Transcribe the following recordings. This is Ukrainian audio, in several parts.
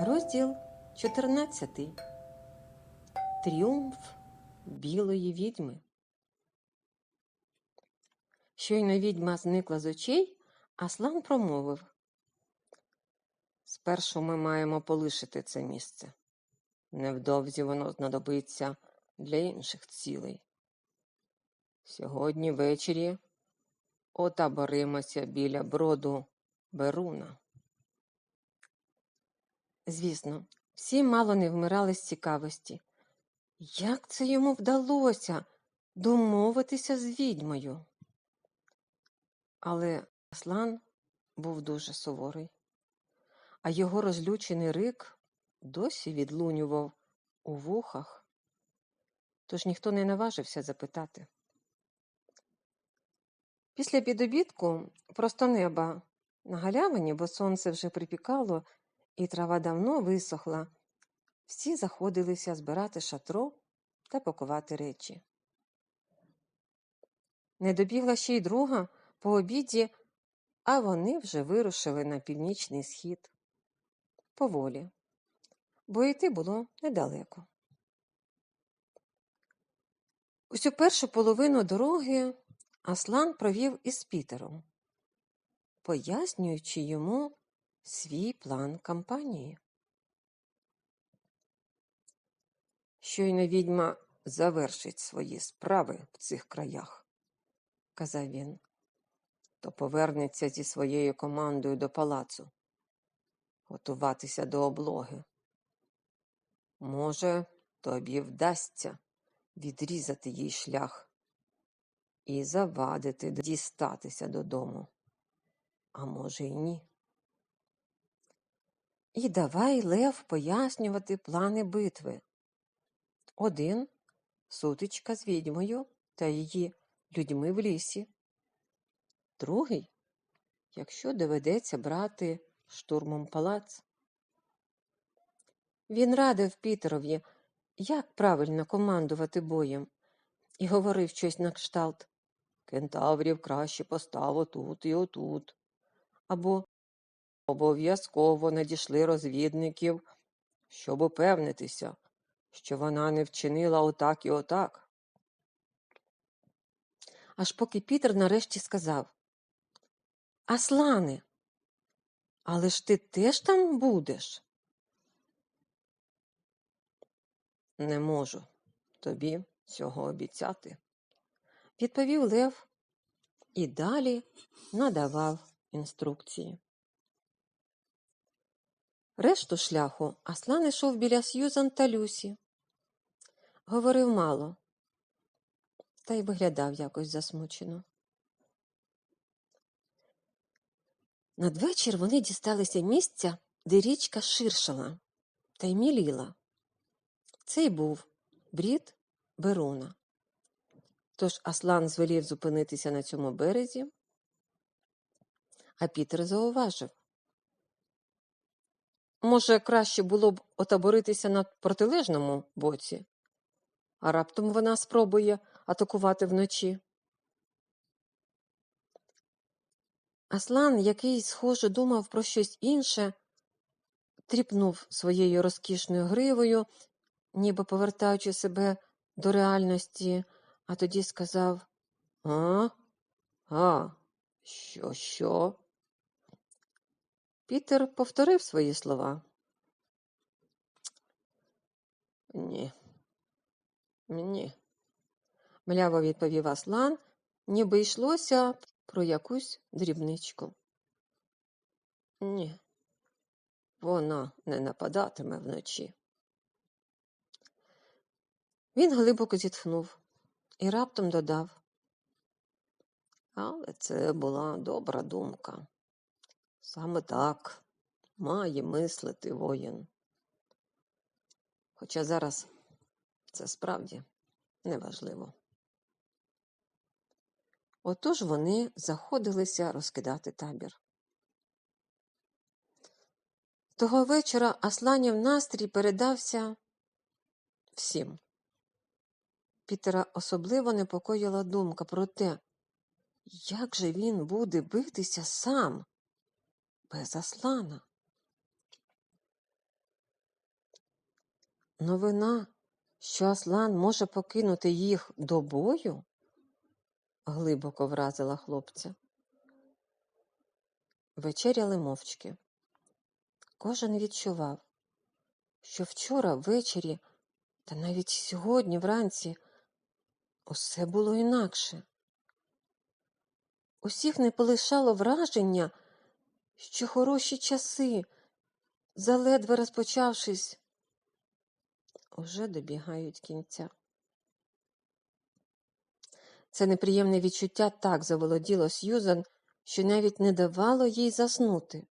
Розділ 14. Тріумф білої відьми. Щойно відьма зникла з очей, Аслан промовив. Спершу ми маємо полишити це місце. Невдовзі воно знадобиться для інших цілей. Сьогодні ввечері отаборимося біля броду Беруна. Звісно, всі мало не вмирали з цікавості. Як це йому вдалося домовитися з відьмою? Але Аслан був дуже суворий, а його розлючений рик досі відлунював у вухах, тож ніхто не наважився запитати. Після підобідку просто неба на галявині, бо сонце вже припікало, і трава давно висохла, всі заходилися збирати шатро та пакувати речі. Не добігла ще й друга по обіді, а вони вже вирушили на північний схід. Поволі, бо йти було недалеко. Усю першу половину дороги Аслан провів із Пітером, пояснюючи йому свій план кампанії. Щойно відьма завершить свої справи в цих краях, казав він, то повернеться зі своєю командою до палацу, готуватися до облоги. Може, тобі вдасться відрізати їй шлях і завадити дістатися додому, а може, й ні. І давай Лев пояснювати плани битви. Один сутичка з відьмою та її людьми в лісі. Другий, якщо доведеться брати штурмом палац. Він радив Пітерові, як правильно командувати боєм, і говорив щось на кшталт Кентаврів краще постав отут і отут. Або Обов'язково надійшли розвідників, щоб упевнитися, що вона не вчинила отак і отак. Аж поки Пітер нарешті сказав Аслане, але ж ти теж там будеш? Не можу тобі цього обіцяти, відповів Лев і далі надавав інструкції. Решту шляху Аслан йшов біля Сьюзан та Люсі. Говорив мало, та й виглядав якось засмучено. Надвечір вони дісталися місця, де річка ширшала та й міліла. Це й був брід Беруна. Тож Аслан звелів зупинитися на цьому березі, а Пітер зауважив. Може, краще було б отаборитися на протилежному боці, а раптом вона спробує атакувати вночі. Аслан, який, схоже, думав про щось інше, тріпнув своєю розкішною гривою, ніби повертаючи себе до реальності, а тоді сказав А? А, що, що? Пітер повторив свої слова. Ні. Ні. Мляво відповів Аслан, ніби йшлося про якусь дрібничку. Ні, вона не нападатиме вночі. Він глибоко зітхнув і раптом додав. Але це була добра думка. Саме так має мислити воїн. Хоча зараз це справді неважливо. Отож вони заходилися розкидати табір. Того вечора Асланів настрій передався всім. Пітера особливо непокоїла думка про те, як же він буде битися сам без Аслана. Новина, що Аслан може покинути їх до бою, глибоко вразила хлопця. Вечеряли мовчки. Кожен відчував, що вчора ввечері, та навіть сьогодні вранці, усе було інакше. Усіх не полишало враження, що хороші часи, заледве розпочавшись, уже добігають кінця. Це неприємне відчуття так заволоділо Сьюзан, що навіть не давало їй заснути.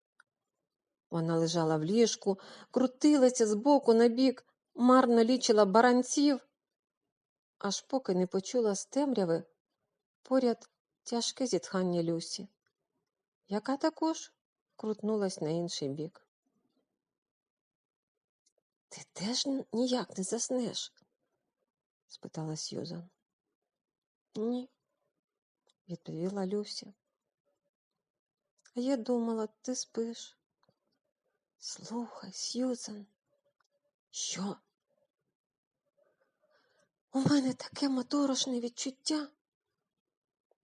Вона лежала в ліжку, крутилася з боку на бік, марно лічила баранців, аж поки не почула з темряви поряд тяжке зітхання Люсі, яка також крутнулась на інший бік. Ти теж ніяк не заснеш? спитала Сьюзан. Ні, відповіла Люся. А я думала, ти спиш. Слухай, Сьюзан, що? У мене таке моторошне відчуття,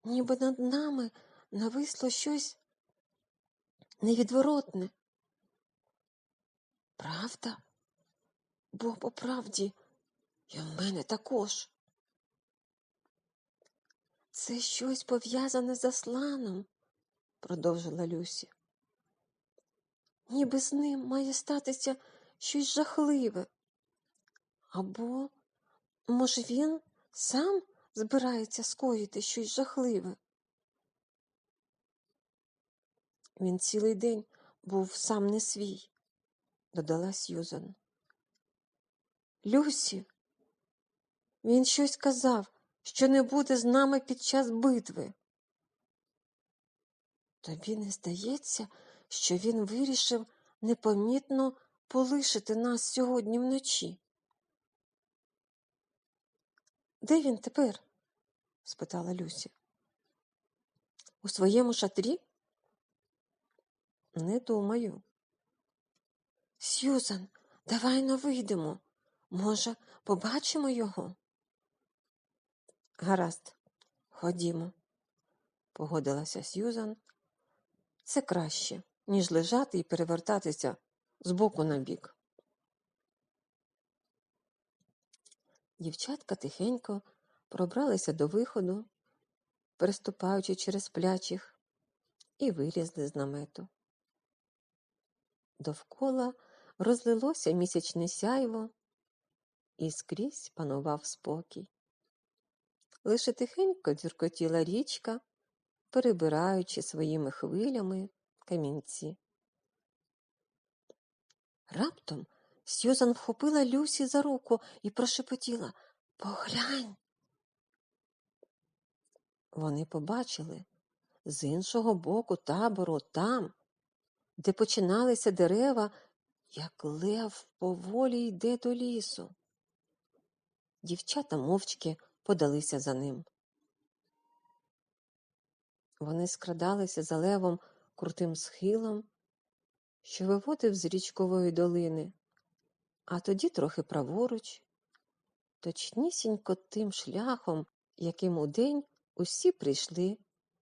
ніби над нами нависло щось невідворотне. Правда? Бо по правді і в мене також. Це щось пов'язане з Асланом, продовжила Люсі. Ніби з ним має статися щось жахливе. Або, може, він сам збирається скоїти щось жахливе. Він цілий день був сам не свій, додала Сьюзан. Люсі, він щось казав, що не буде з нами під час битви. Тобі не здається, що він вирішив непомітно полишити нас сьогодні вночі? Де він тепер? спитала Люсі. У своєму шатрі? Не думаю. Сьюзан, давай но вийдемо. Може, побачимо його? Гаразд, ходімо, погодилася Сьюзан. Це краще, ніж лежати і перевертатися з боку на бік. Дівчатка тихенько пробралися до виходу, переступаючи через плячих, і вилізли з намету. Довкола розлилося місячне сяйво, і скрізь панував спокій. Лише тихенько дзюркотіла річка, перебираючи своїми хвилями камінці. Раптом Сьюзан вхопила Люсі за руку і прошепотіла Поглянь. Вони побачили з іншого боку табору там, де починалися дерева, як лев поволі йде до лісу. Дівчата мовчки подалися за ним. Вони скрадалися за левом крутим схилом, що виводив з річкової долини, а тоді трохи праворуч, точнісінько тим шляхом, яким удень усі прийшли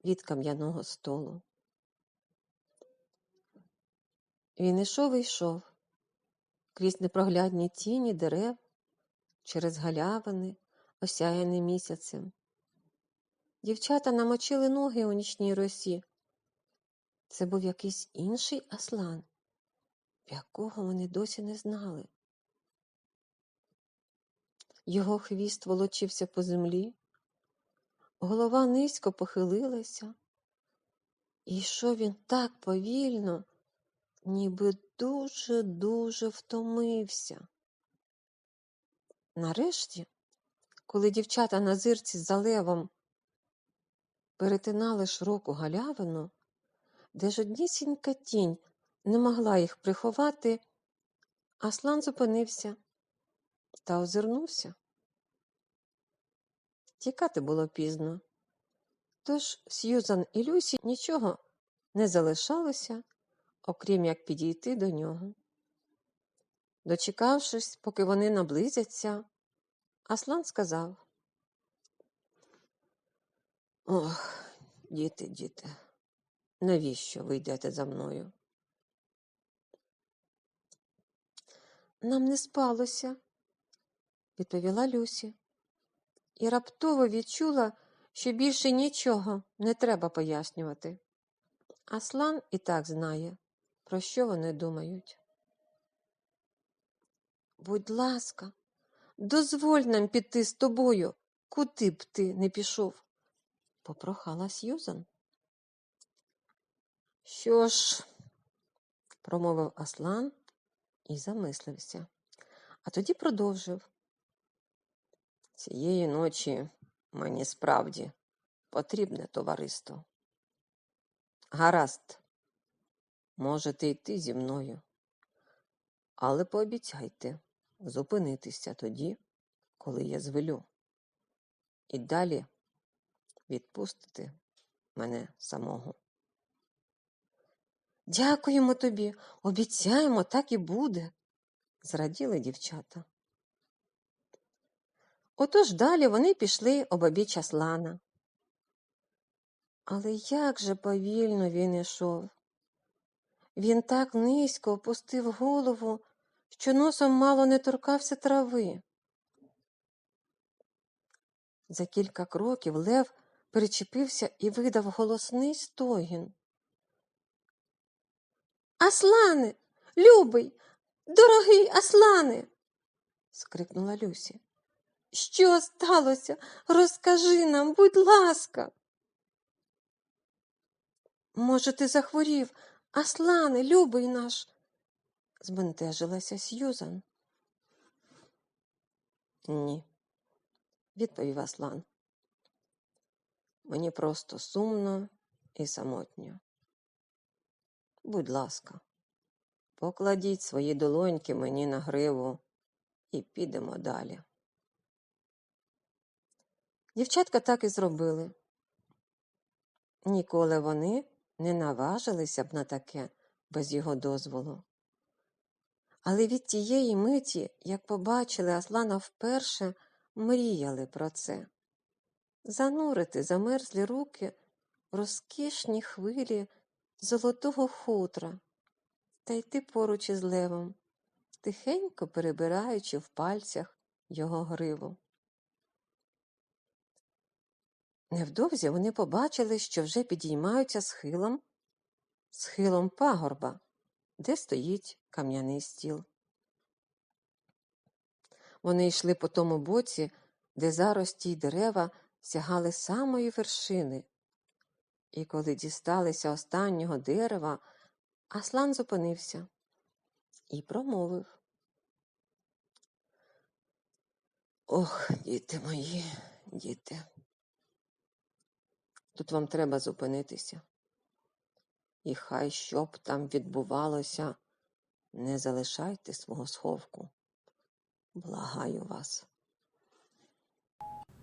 від кам'яного столу. Він ішов і йшов крізь непроглядні тіні дерев, через галявини, осяяні місяцем. Дівчата намочили ноги у нічній росі. Це був якийсь інший аслан, якого вони досі не знали. Його хвіст волочився по землі, голова низько похилилася, і йшов він так повільно, ніби дуже-дуже втомився. Нарешті, коли дівчата на зирці за левом перетинали широку галявину, де жоднісінька тінь не могла їх приховати, Аслан зупинився та озирнувся. Тікати було пізно, тож Сьюзан і Люсі нічого не залишалося, окрім як підійти до нього. Дочекавшись, поки вони наблизяться, Аслан сказав Ох, діти, діти, навіщо ви йдете за мною? Нам не спалося, відповіла Люсі, і раптово відчула, що більше нічого не треба пояснювати. Аслан і так знає, про що вони думають. Будь ласка, дозволь нам піти з тобою, куди б ти не пішов, попрохала Сьюзан. Що ж, промовив Аслан і замислився, а тоді продовжив. Цієї ночі мені справді потрібне товариство. Гаразд, можете йти зі мною, але пообіцяйте зупинитися тоді, коли я звелю, і далі відпустити мене самого. Дякуємо тобі, обіцяємо, так і буде, зраділи дівчата. Отож далі вони пішли обабіч Аслана. Але як же повільно він ішов. Він так низько опустив голову, що носом мало не торкався трави. За кілька кроків Лев перечепився і видав голосний стогін. Аслане, любий, дорогий Аслане. скрикнула Люсі. Що сталося? Розкажи нам, будь ласка. Може, ти захворів, Аслане, любий наш, збентежилася Сьюзан. Ні, відповів Аслан. Мені просто сумно і самотньо. Будь ласка, покладіть свої долоньки мені на гриву і підемо далі. Дівчатка так і зробили. Ніколи вони не наважилися б на таке без його дозволу. Але від тієї миті, як побачили Аслана вперше, мріяли про це занурити замерзлі руки в розкішні хвилі золотого хутра та йти поруч із левом, тихенько перебираючи в пальцях його гриву. Невдовзі вони побачили, що вже підіймаються схилом, схилом пагорба, де стоїть кам'яний стіл. Вони йшли по тому боці, де зарості й дерева сягали самої вершини. І коли дісталися останнього дерева, Аслан зупинився і промовив. Ох, діти мої, діти. Тут вам треба зупинитися. І хай що б там відбувалося, не залишайте свого сховку. Благаю вас.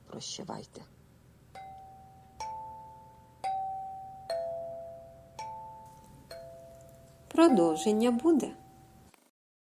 Прощавайте. Продовження буде.